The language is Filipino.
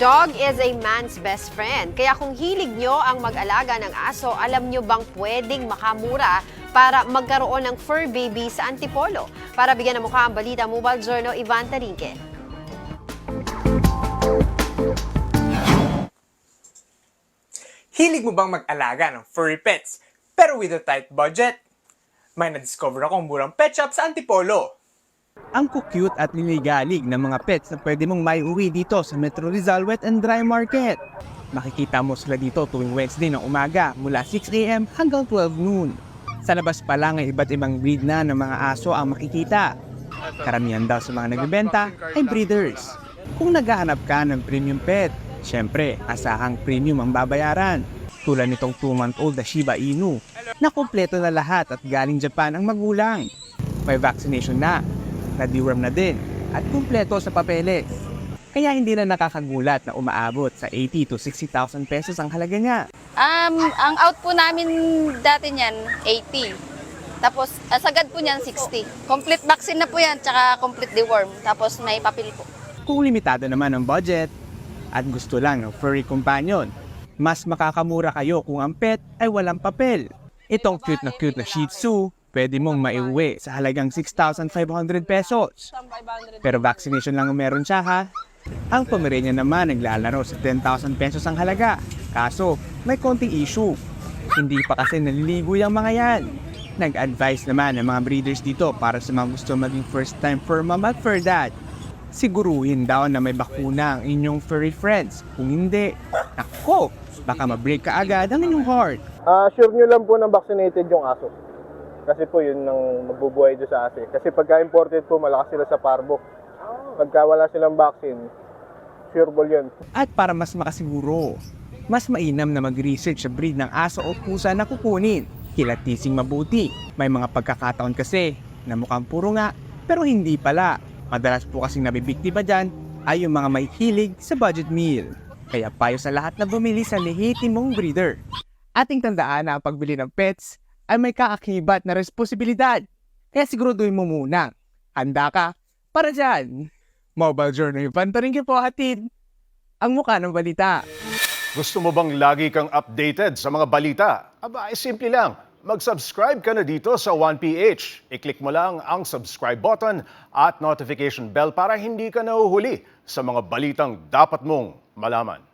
dog is a man's best friend. Kaya kung hilig nyo ang mag-alaga ng aso, alam nyo bang pwedeng makamura para magkaroon ng fur baby sa Antipolo? Para bigyan ng mukha ang balita, Mobile Journal, Ivan Tarinque. Hilig mo bang mag-alaga ng furry pets pero with a tight budget? May na-discover akong murang pet shop sa Antipolo. Ang cute at niligalig ng mga pets na pwede mong maiuwi dito sa Metro Rizal Wet and Dry Market. Makikita mo sila dito tuwing Wednesday ng umaga mula 6am hanggang 12 noon. Sa labas pa lang ay iba't ibang breed na ng mga aso ang makikita. Karamihan daw sa mga nagbebenta ay breeders. Kung naghahanap ka ng premium pet, syempre asahang premium ang babayaran. Tulad nitong 2-month-old na Shiba Inu na kompleto na lahat at galing Japan ang magulang. May vaccination na, na-deworm na din, at kumpleto sa papeles. Kaya hindi na nakakagulat na umaabot sa 80 to 60,000 pesos ang halaga niya. Um, ang out po namin dati niyan, 80. Tapos, ah, sagad po niyan, 60. Complete vaccine na po yan, tsaka complete deworm. Tapos may papel po. Kung limitado naman ang budget at gusto lang ng furry companion, mas makakamura kayo kung ang pet ay walang papel. Itong cute na cute na Shih Tzu, pwede mong maiuwi sa halagang 6,500 pesos. Pero vaccination lang ang meron siya ha. Ang Pomeranian naman naglalaro sa 10,000 pesos ang halaga. Kaso, may konting issue. Hindi pa kasi naliligo yung mga yan. Nag-advise naman ng mga breeders dito para sa mga gusto maging first time fur mom at fur dad. Siguruhin daw na may bakuna ang inyong furry friends. Kung hindi, ako, baka ma-break ka agad ang inyong heart. Ah, sure nyo lang po na vaccinated yung aso. Kasi po yun ang magbubuhay doon sa eh. Kasi pagka imported po, malakas sila sa parbo. Pagka wala silang vaccine, sure ball yun. At para mas makasiguro, mas mainam na mag-research sa breed ng aso o pusa na kukunin. Kilatising mabuti. May mga pagkakataon kasi na mukhang puro nga, pero hindi pala. Madalas po kasing nabibiktima dyan ay yung mga may hilig sa budget meal. Kaya payo sa lahat na bumili sa lehitimong breeder. Ating tandaan na ang pagbili ng pets ay may kaakibat na responsibilidad. Kaya siguraduhin mo muna. Handa ka para dyan. Mobile Journal, pantarin po hatid ang mukha ng balita. Gusto mo bang lagi kang updated sa mga balita? Aba, ay simple lang. Mag-subscribe ka na dito sa 1PH. I-click mo lang ang subscribe button at notification bell para hindi ka nahuhuli sa mga balitang dapat mong malaman.